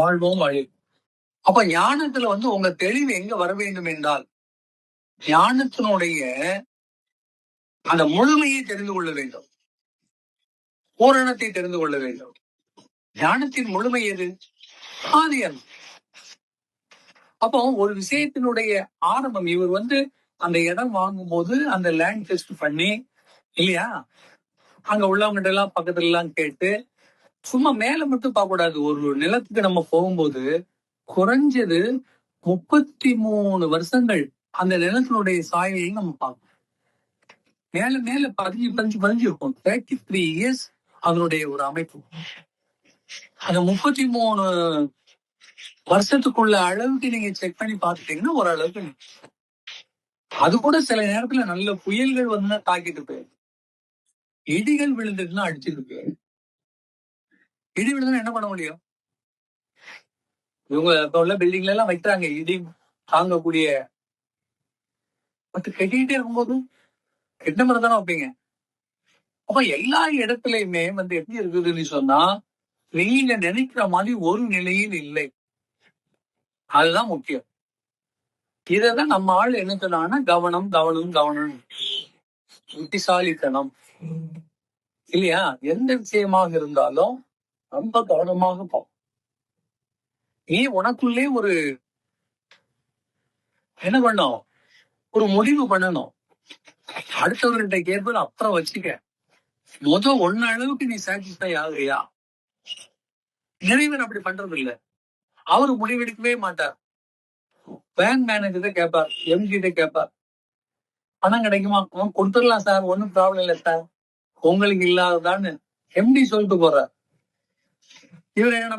வாழ்வோம் வழி. அப்ப ஞானத்துல வந்து உங்க தெளிவு எங்க வர வேண்டும் என்றால் ஞானத்தினுடைய அந்த முழுமையை தெரிந்து கொள்ள வேண்டும். பூரணத்தை தெரிந்து கொள்ள வேண்டும். ஞானத்தின் முழுமை எது? ஆதியம் அப்போ ஒரு விஷயத்தினுடைய ஆரம்பம் இவர் வந்து அந்த இடம் வாங்கும் போது அந்த லேண்ட் டெஸ்ட் பண்ணி இல்லையா? அங்க உள்ளவங்கிட்ட எல்லாம் பக்கத்துல எல்லாம் கேட்டு சும்மா மேல மட்டும் பார்க்க கூடாது. ஒரு நிலத்துக்கு நம்ம போகும்போது குறைஞ்சது முப்பத்தி மூணு வருஷங்கள் அந்த நிலத்தினுடைய சாயலை நம்ம பார்க்கணும். மேல மேல பதிஞ்சு பதிஞ்சு பதிஞ்சு இருக்கும். தேர்ட்டி த்ரீ இயர்ஸ் அதனுடைய ஒரு அமைப்பு. அந்த முப்பத்தி மூணு வருஷத்துக்குள்ள அளவுக்கு நீங்க செக் பண்ணி பார்த்துட்டீங்கன்னா ஓரளவுக்கு அது கூட சில நேரத்துல நல்ல புயல்கள் வந்து தாக்கிட்டு போயிரு இடிகள் விழுந்துட்டுன்னா அடிச்சுட்டு போயிரு இடி விழுந்தா என்ன பண்ண முடியும்? இவங்க இப்ப உள்ள பில்டிங்ல எல்லாம் வைக்கிறாங்க இடி தாங்கக்கூடிய. பட் கட்டிக்கிட்டே இருக்கும்போது கெட்ட மாதிரி தானே வைப்பீங்க? அப்ப எல்லா இடத்துலயுமே வந்து எப்படி இருக்குதுன்னு சொன்னா நீங்க நினைக்கிற மாதிரி ஒரு நிலையில் இல்லை. அதுதான் முக்கியம். இதான் நம்ம ஆள் என்ன சொன்னாங்கன்னா கவனம் கவனம் கவனம். புத்திசாலித்தனம். இல்லையா? எந்த விஷயமாக இருந்தாலும் ரொம்ப கவனமாக போ. நீ உனக்குள்ளே ஒரு என்ன பண்ணும் ஒரு முடிவு பண்ணணும். அடுத்தவர்கிட்ட கேட்பது அப்புறம் வச்சுக்க முத ஒன்ன அளவுக்கு நீ சாட்டிஸ்ஃபை ஆகுறியா? நிறைவன் அப்படி பண்றது இல்ல அவரு முடிவெடுக்கவே மாட்டார். பேங்க் மேனேஜர் கேட்பார் எம்ஜிட்ட கிட்ட கேட்பார். பணம் கிடைக்குமா? கொடுத்துடலாம் சார் ஒன்னும் ப்ராப்ளம் இல்லை சார் உங்களுக்கு இல்லாததான்னு எம்டி சொல்லிட்டு போறார். இவர் என்ன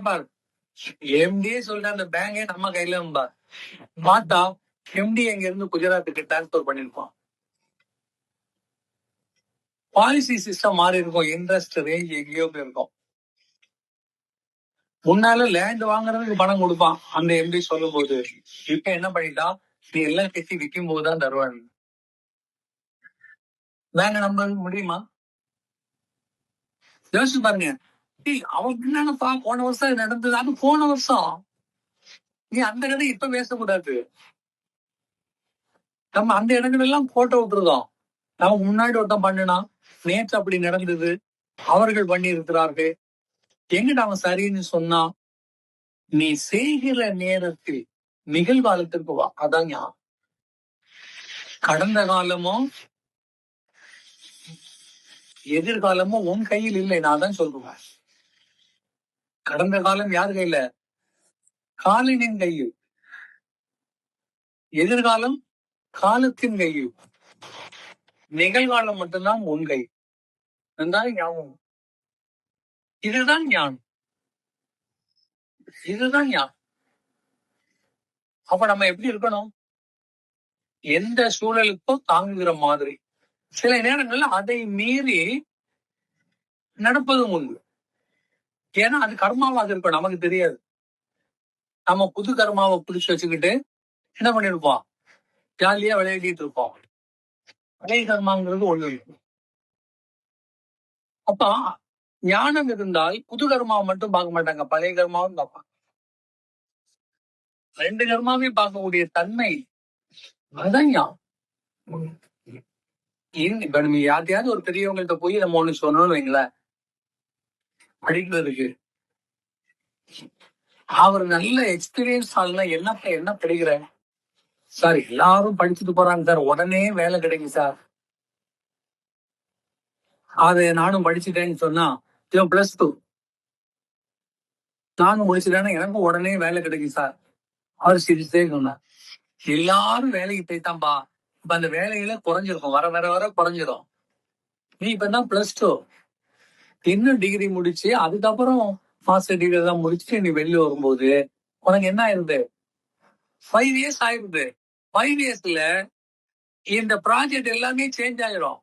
எம்டியே சொல்ற அந்த பேங்கே நம்ம கையில பார்த்தா எம்டி அங்க இருந்து குஜராத்துக்கு டிரான்ஸ்பர் பண்ணிருப்பான் பாலிசி சிஸ்டம் மாறி இருக்கும். இன்ட்ரெஸ்ட் ரேஞ்ச் எங்கேயோ போயிருக்கும் முன்னால லேண்ட் வாங்குறதுக்கு பணம் கொடுப்பான். அந்த எம்டி சொல்லும் போது இப்ப என்ன பண்ணிட்டான் நீ எல்லாம் கட்டி விற்கும் போதுதான் தருவான் வேங்க நம்ம முடியுமா? யோசிச்சு பாருங்க. ஏய், அவன் என்னப்பா போன வருஷம் நடந்தது. அது போன வருஷம். நீ அந்த கதை இப்ப பேசக்கூடாது. நம்ம அந்த இடங்கள் எல்லாம் போட்டோ விட்டுருதோம். நம்ம முன்னாடி ஒருத்தன் பண்ணினா நேற்று அப்படி நடந்தது. அவர்கள் பண்ணி இருக்கிறார்கள் எங்கிட்ட அவன் சரின்னு சொன்னா நீ செய்கிற நேரத்தில் நிகழ்காலத்திற்கு வா. அதான் கடந்த காலமும் எதிர்காலமும் உன் கையில் இல்லை. நான் தான் சொல்றேன். கடந்த காலம் யார் கையில? காலினின் கையில். எதிர்காலம் காலத்தின் கையில். நிகழ்காலம் மட்டும்தான் உன் கை. நன்றாக ஞாபகம். இதுதான் ஞானம். இதுதான் ஞானம். அப்ப நம்ம எப்படி இருக்கணும்? எந்த சூழலுக்கும் தாங்குகிற மாதிரி. சில நேரங்கள்ல அதை மீறி நடப்பதும் உண்டு. ஏன்னா அது கர்மாவாக இருக்கும் நமக்கு தெரியாது. நம்ம புது கர்மாவை பிடிச்சு வச்சுக்கிட்டு என்ன பண்ணிருப்போம்? ஜாலியா விளையாடிட்டு இருப்போம். பழைய கர்மாங்கிறது ஒண்ணு இருக்கு அப்ப ஞானம் இருந்தால் புது கர்மாவை மட்டும் பார்க்க மாட்டாங்க. பழைய கர்மாவும் பார்ப்பாங்க. ரெண்டு கர்மாவையும் பார்க்கக்கூடிய தன்மை அதுதான் ஞானம். இப்ப நம்ம யார்ட்டையாவது ஒரு பெரியவங்கள்ட்ட போய் நம்ம ஒண்ணு சொன்னோம்னு வைங்களேன். படிக்கிறதுக்கு அவர் நல்ல எக்ஸ்பீரியன்ஸ் ஆளுனா என்ன என்ன படிக்கிற? சார் எல்லாரும் படிச்சுட்டு போறாங்க சார் உடனே வேலை கிடைக்கும் சார் அது நானும் படிச்சுட்டேன்னு சொன்னா பிளஸ் டூ நானும் முடிச்சுட்டேன்னா எனக்கும் உடனே வேலை கிடைக்கும் சார் அவர் சிரிச்சே சொன்னார். எல்லாரும் வேலைக்கு போய்த்தான்பா இப்ப அந்த வேலையில குறைஞ்சிருக்கும். வர வர வர குறைஞ்சிரும். நீ இப்ப தான் பிளஸ் டூ இன்னும் டிகிரி முடிச்சு அதுக்கப்புறம் மாஸ்டர் டிகிரி தான் முடிச்சுட்டு நீ வெளில வரும்போது உனக்கு என்ன ஆயிருது? ஃபைவ் இயர்ஸ் ஆயிருது. ஃபைவ் இயர்ஸ்ல இந்த ப்ராஜெக்ட் எல்லாமே சேஞ்ச் ஆயிரும்.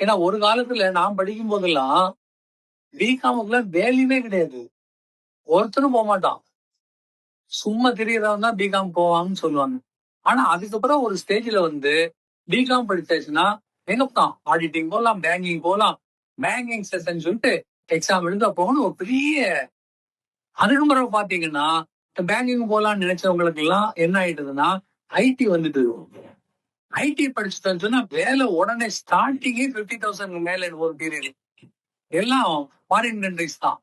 ஏன்னா ஒரு காலத்துல நான் படிக்கும் போதெல்லாம் பிகாமுக்குள்ள வேல்யூவே கிடையாது. ஒருத்தரும் போக மாட்டான். சும்மா தெரியறவன் தான் பிகாம் போவாங்கன்னு சொல்லுவாங்க. ஆனா அதுக்கப்புறம் ஒரு ஸ்டேஜ்ல வந்து பிகாம் படிச்சாச்சுன்னா எங்க போலாம்? ஆடிட்டிங் போகலாம் பேங்கிங் போகலாம் பேங்கிங் செஷன் சொல்லிட்டு எக்ஸாம் எழுத போகணும் ஒரு பெரிய அதுக்கு பாத்தீங்கன்னா பேங்கிங் போகலாம்னு நினைச்சவங்களுக்கு எல்லாம் என்ன ஆயிடுதுன்னா ஐடி வந்துட்டு ஐடி படிச்சுட்டு சொன்னா வேலை உடனே ஸ்டார்டிங்கே பிப்டி தௌசண்ட் மேல ஒரு பீரியட் எல்லாம் ஃபாரின் கண்ட்ரிஸ் தான்.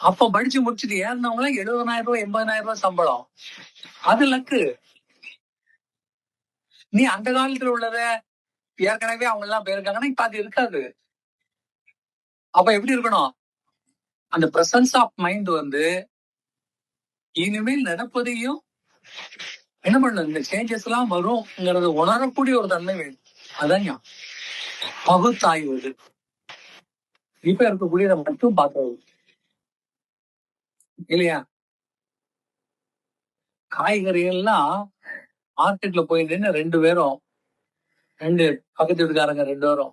அப்ப படிச்சு முடிச்சுட்டு ஏறினவங்க எழுபதாயிரம் ரூபாய் எண்பதாயிரம் ரூபாய் சம்பளம். அது லக்கு. நீ அந்த காலத்துல உள்ளத ஏற்கனவே அவங்க எல்லாம் போயிருக்காங்கன்னா இப்ப அது இருக்காது. அப்ப எப்படி இருக்கணும்? அந்த பிரசன்ஸ் ஆஃப் மைண்ட் வந்து இனிமேல் நடப்பதையும் என்ன பண்ணும் இந்த சேஞ்சஸ் எல்லாம் வரும்ங்கிறத உணரக்கூடிய ஒரு தன்மை வேணும். அதான் ஞானம். பகுத்தாய்வு இப்ப இருக்கக்கூடியதை மட்டும் பார்க்கறது இல்லையா? காய்கறிகள்லாம் மார்க்கெட்ல போய் நின்று ரெண்டு பேரும் ரெண்டு பக்கத்து வீட்டுக்காரங்க ரெண்டு பேரும்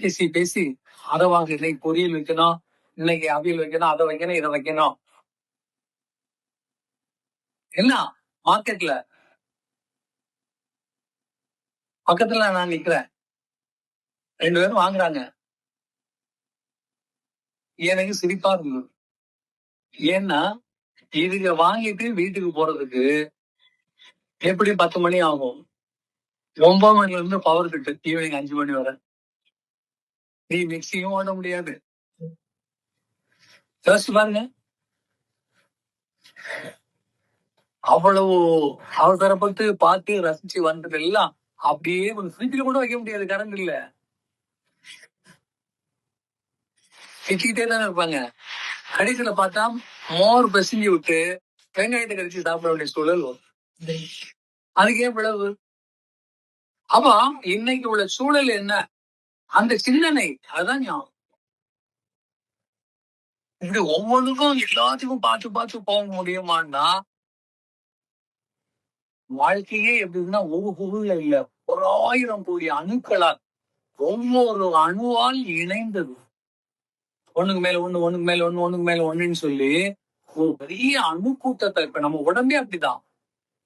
பேசி பேசி அதை வாங்க. இன்னைக்கு பொரியல் வைக்கணும் இன்னைக்கு அவியல் வைக்கணும் அதை வைக்கணும் இதை வைக்கணும். என்ன? மார்க்கெட்ல. பக்கத்துல நான் நிக்கிறேன். ரெண்டு பேரும் வாங்குறாங்க. எனக்கு சிரிப்பா இருந்தது ஏன்னா இதுக வாங்கிட்டு வீட்டுக்கு போறதுக்கு எப்படி பத்து மணி ஆகும். ஒன்பது மணில இருந்து பவர் கட்டு ஈவினிங் அஞ்சு மணி வரை. நீ மிக்சியும் ஓட முடியாது. யோசிச்சு பாருங்க. அவ்வளவு அவசரப்பட்டு பார்த்து ரசிச்சு வந்தது எல்லாம் அப்படியே ஒரு ஃப்ரிட்ஜில் கூட வைக்க முடியாது கரண்ட் இல்ல. வச்சுக்கிட்டே தானே இருப்பாங்க. கடைசியில பார்த்தா மோர் பெசஞ்சு விட்டு வெங்காயத்தை கடிச்சு சாப்பிட வேண்டிய சூழல் அதுக்கு ஏன் பிளவு அப்ப இன்னைக்கு உள்ள சூழல் என்ன? அந்த சிந்தனை அதுதான் ஞாபகம். இப்படி ஒவ்வொன்றுக்கும் எல்லாத்துக்கும் பார்த்து பார்த்து போக முடியுமான்னா வாழ்க்கையே எப்படின்னா ஒரு பொருள் இல்ல ஒரு ஆயிரம் கோடி அணுக்களால் ஒவ்வொரு அணுவால் இணைந்தது. ஒண்ணுக்கு மேல ஒண்ணு ஒண்ணுக்கு மேல ஒண்ணு ஒண்ணுக்கு மேல ஒண்ணுன்னு சொல்லி ஒரு பெரிய அணு கூட்டத்தை இப்ப நம்ம உடம்பே அப்படிதான்.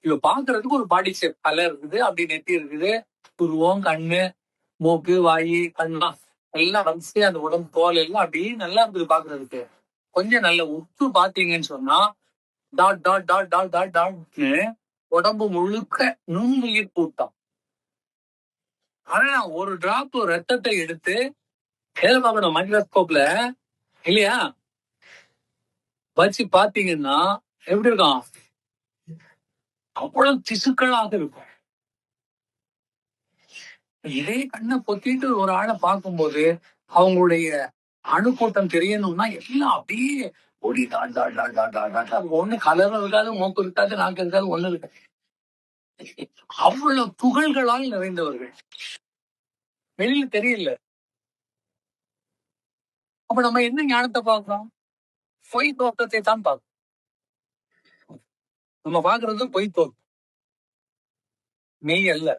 இப்ப பாக்குறதுக்கு ஒரு பாடி ஷேப் கலர் இருக்குது அப்படி நெத்தி இருக்குது புருவம் கண்ணு மூக்கு வாய் கண்ணா எல்லாம் வரிசையா அந்த உடம்பு தோல் எல்லாம் அப்படியே நல்லா இருந்தது பாக்குறதுக்கு. கொஞ்சம் நல்ல உப்பு பாத்தீங்கன்னு சொன்னா dot dot dot dot dot டாட்னு உடம்பு முழுக்க நுண்ணுயிர் கூட்டம். ஆனா ஒரு டிராப் ரத்தத்தை எடுத்து எதை பார்க்கணும் மைக்ரோஸ்கோப்ல இல்லையா? வச்சு பாத்தீங்கன்னா எப்படி இருக்கும்? அவ்வளவு திசுக்களாக இருக்கும். இதே கண்ணை பொத்திட்டு ஒரு ஆளை பார்க்கும்போது அவங்களுடைய அணுக்கூட்டம் தெரியணும்னா எல்லாம் அப்படியே ஒடி டாட் டாட் டாட் ஒண்ணு கலரும் இருக்காது மூக்கு இருக்காது நாக்கு இருக்காது ஒண்ணு இருக்காது அவ்வளவு துகள்களால் நிறைந்தவர்கள். வெளியில தெரியல. அப்ப நம்ம என்ன ஞானத்தை பார்க்கிறோம்? பொய் தோற்றத்தை தான் பார்க்கிறோம். நம்ம பாக்குறதும் பொய் தோற்றம். மெய் அல்ல.